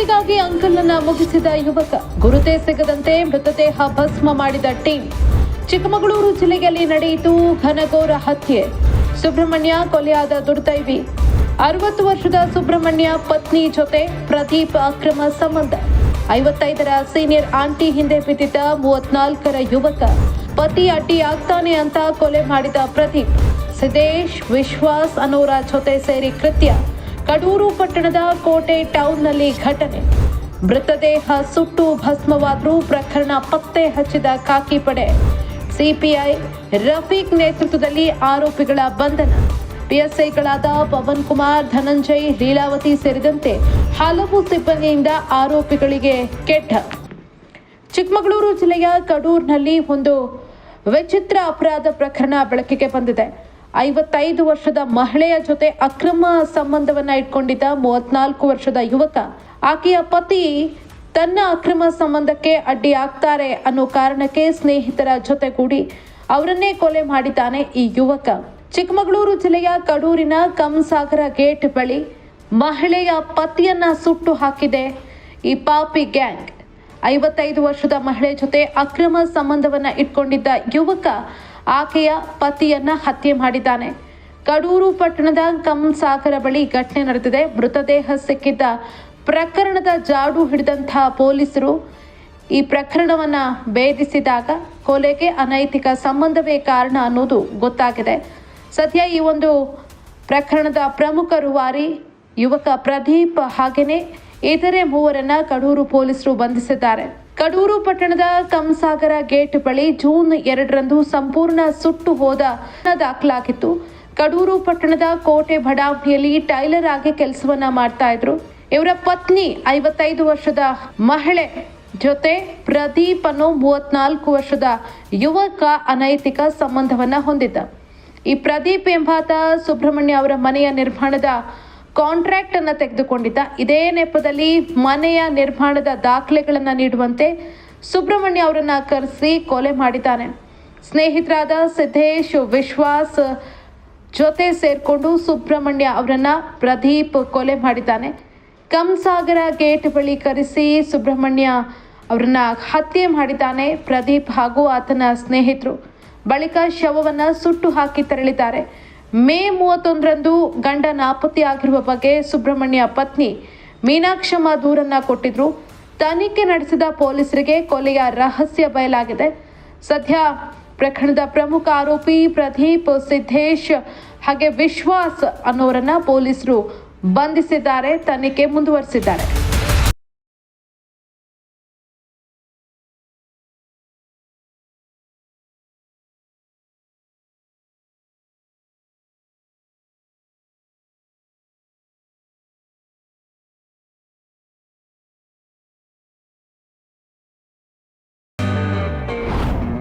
ಪಾರ್ಟಿಗಾಗಿ ಅಂಕಲ್ನ ಮುಗಿಸಿದ ಯುವಕ, ಗುರುತೇ ಸಿಗದಂತೆ ಮೃತದೇಹ ಭಸ್ಮ ಮಾಡಿದ ಟೀಮ್ ಚಿಕ್ಕಮಗಳೂರು ಜಿಲ್ಲೆಯಲ್ಲಿ ನಡೆಯಿತು ಘನಘೋರ ಹತ್ಯೆ. ಸುಬ್ರಹ್ಮಣ್ಯ ಕೊಲೆಯಾದ ದುರ್ದೈವಿ. ಅರವತ್ತು ವರ್ಷದ ಸುಬ್ರಹ್ಮಣ್ಯ ಪತ್ನಿ ಜೊತೆ ಪ್ರದೀಪ್ ಅಕ್ರಮ ಸಂಬಂಧ. ಐವತ್ತೈದರ ಸೀನಿಯರ್ ಆಂಟಿ ಹಿಂದೆ ಬಿದ್ದಿದ್ದ ಮೂವತ್ನಾಲ್ಕರ ಯುವಕ, ಪತಿ ಅಡ್ಡಿಯಾಗ್ತಾನೆ ಅಂತ ಕೊಲೆ ಮಾಡಿದ ಪ್ರದೀಪ್. ಸಿದ್ದೇಶ್, ವಿಶ್ವಾಸ್ ಅನ್ನೋರ ಜೊತೆ ಸೇರಿ ಕೃತ್ಯ. ಕಡೂರು ಪಟ್ಟಣದ ಕೋಟೆ ಟೌನ್ನಲ್ಲಿ ಘಟನೆ. ಮೃತದೇಹ ಸುಟ್ಟು ಭಸ್ಮವಾದರೂ ಪ್ರಕರಣ ಪತ್ತೆ ಹಚ್ಚಿದ ಖಾಕಿ ಪಡೆ. ಸಿಪಿಐ ರಫೀಕ್ ನೇತೃತ್ವದಲ್ಲಿ ಆರೋಪಿಗಳ ಬಂಧನ. ಪಿಎಸ್ಐಗಳಾದ ಪವನ್ ಕುಮಾರ್, ಧನಂಜಯ್, ಲೀಲಾವತಿ ಸೇರಿದಂತೆ ಹಲವು ಸಿಬ್ಬಂದಿಯಿಂದ ಆರೋಪಿಗಳಿಗೆ ಕೆಟ್ಟ. ಚಿಕ್ಕಮಗಳೂರು ಜಿಲ್ಲೆಯ ಕಡೂರಿನಲ್ಲಿ ಒಂದು ವಿಚಿತ್ರ ಅಪರಾಧ ಪ್ರಕರಣ ಬೆಳಕಿಗೆ ಬಂದಿದೆ. ಐವತ್ತೈದು ವರ್ಷದ ಮಹಿಳೆಯ ಜೊತೆ ಅಕ್ರಮ ಸಂಬಂಧವನ್ನ ಇಟ್ಕೊಂಡಿದ್ದ ಮೂವತ್ನಾಲ್ಕು ವರ್ಷದ ಯುವಕ. ಆಕೆಯ ಪತಿ ತನ್ನ ಅಕ್ರಮ ಸಂಬಂಧಕ್ಕೆ ಅಡ್ಡಿ ಆಗ್ತಾರೆ ಅನ್ನೋ ಕಾರಣಕ್ಕೆ ಸ್ನೇಹಿತರ ಜೊತೆಗೂಡಿ ಅವರನ್ನೇ ಕೊಲೆ ಮಾಡಿದ್ದಾನೆ ಈ ಯುವಕ. ಚಿಕ್ಕಮಗಳೂರು ಜಿಲ್ಲೆಯ ಕಡೂರಿನ ಕಂಸಾಗರ ಗೇಟ್ ಬಳಿ ಮಹಿಳೆಯ ಪತಿಯನ್ನ ಸುಟ್ಟು ಹಾಕಿದೆ ಈ ಪಾಪಿ ಗ್ಯಾಂಗ್. ಐವತ್ತೈದು ವರ್ಷದ ಮಹಿಳೆ ಜೊತೆ ಅಕ್ರಮ ಸಂಬಂಧವನ್ನ ಇಟ್ಕೊಂಡಿದ್ದ ಯುವಕ ಆಕೆಯ ಪತಿಯನ್ನ ಹತ್ಯೆ ಮಾಡಿದ್ದಾನೆ. ಕಡೂರು ಪಟ್ಟಣದ ಕಂಸಾಗರ ಬಳಿ ಘಟನೆ ನಡೆದಿದೆ. ಮೃತದೇಹ ಸಿಕ್ಕಿದ್ದ ಪ್ರಕರಣದ ಜಾಡು ಹಿಡಿದಂತಹ ಪೊಲೀಸರು ಈ ಪ್ರಕರಣವನ್ನ ಭೇದಿಸಿದಾಗ ಕೊಲೆಗೆ ಅನೈತಿಕ ಸಂಬಂಧವೇ ಕಾರಣ ಅನ್ನೋದು ಗೊತ್ತಾಗಿದೆ. ಸದ್ಯ ಈ ಒಂದು ಪ್ರಕರಣದ ಪ್ರಮುಖ ರೂವಾರಿ ಯುವಕ ಪ್ರದೀಪ್ ಹಾಗೆಯೇ ಇತರೆ ಮೂವರನ್ನ ಕಡೂರು ಪೊಲೀಸರು ಬಂಧಿಸಿದ್ದಾರೆ. ಕಡೂರು ಪಟ್ಟಣದ ಕಂಸಾಗರ ಗೇಟ್ ಬಳಿ ಜೂನ್ ಎರಡರಂದು ಸಂಪೂರ್ಣ ಸುಟ್ಟು ಹೋದ ದಾಖಲಾಗಿತ್ತು. ಕಡೂರು ಪಟ್ಟಣದ ಕೋಟೆ ಬಡಾವಣೆಯಲ್ಲಿ ಟೈಲರ್ ಆಗಿ ಕೆಲಸವನ್ನ ಮಾಡ್ತಾ ಇದ್ರು. ಇವರ ಪತ್ನಿ ಐವತ್ತೈದು ವರ್ಷದ ಮಹಿಳೆ ಜೊತೆ ಪ್ರದೀಪ್ ಅನ್ನೋ ಮೂವತ್ನಾಲ್ಕು ವರ್ಷದ ಯುವಕ ಅನೈತಿಕ ಸಂಬಂಧವನ್ನ ಹೊಂದಿದ್ದ. ಈ ಪ್ರದೀಪ್ ಎಂಬಾತ ಸುಬ್ರಹ್ಮಣ್ಯ ಅವರ ಮನೆಯ ನಿರ್ಮಾಣದ ಕಾಂಟ್ರಾಕ್ಟ್ ಅನ್ನ ತೆಗೆದುಕೊಂಡಿದ್ದ. ಇದೇ ನೆಪದಲ್ಲಿ ಮನೆಯ ನಿರ್ಮಾಣದ ದಾಖಲೆಗಳನ್ನು ನೀಡುವಂತೆ ಸುಬ್ರಹ್ಮಣ್ಯ ಅವರನ್ನ ಕರೆಸಿ ಕೊಲೆ ಮಾಡಿದ್ದಾನೆ. ಸ್ನೇಹಿತರಾದ ಸಿದ್ದೇಶ್, ವಿಶ್ವಾಸ್ ಜೊತೆ ಸೇರಿಕೊಂಡು ಸುಬ್ರಹ್ಮಣ್ಯ ಅವರನ್ನ ಪ್ರದೀಪ್ ಕೊಲೆ ಮಾಡಿದ್ದಾನೆ. ಕಂಸಾಗರ ಗೇಟ್ ಬಳಿ ಕರೆಸಿ ಸುಬ್ರಹ್ಮಣ್ಯ ಅವರನ್ನ ಹತ್ಯೆ ಮಾಡಿದ್ದಾನೆ ಪ್ರದೀಪ್ ಹಾಗೂ ಆತನ ಸ್ನೇಹಿತರು. ಬಳಿಕ ಶವವನ್ನ ಸುಟ್ಟು ಹಾಕಿ ತೆರಳಿದ್ದಾರೆ. ಮೇ ಮೂವತ್ತೊಂದರಂದು ಗಂಡ ನಾಪತ್ತೆಯಾಗಿರುವ ಬಗ್ಗೆ ಸುಬ್ರಹ್ಮಣ್ಯ ಪತ್ನಿ ಮೀನಾಕ್ಷಮ್ಮ ದೂರನ್ನ ಕೊಟ್ಟಿದ್ರು. ತನಿಖೆ ನಡೆಸಿದ ಪೊಲೀಸರಿಗೆ ಕೊಲೆಯ ರಹಸ್ಯ ಬಯಲಾಗಿದೆ. ಸದ್ಯ ಪ್ರಕರಣದ ಪ್ರಮುಖ ಆರೋಪಿ ಪ್ರದೀಪ್ ಸಿದ್ದೇಶ್ ಹಾಗೆ ವಿಶ್ವಾಸ್ ಅನ್ನೋರನ್ನ ಪೊಲೀಸರು ಬಂಧಿಸಿದ್ದಾರೆ. ತನಿಖೆ ಮುಂದುವರಿಸಿದ್ದಾರೆ.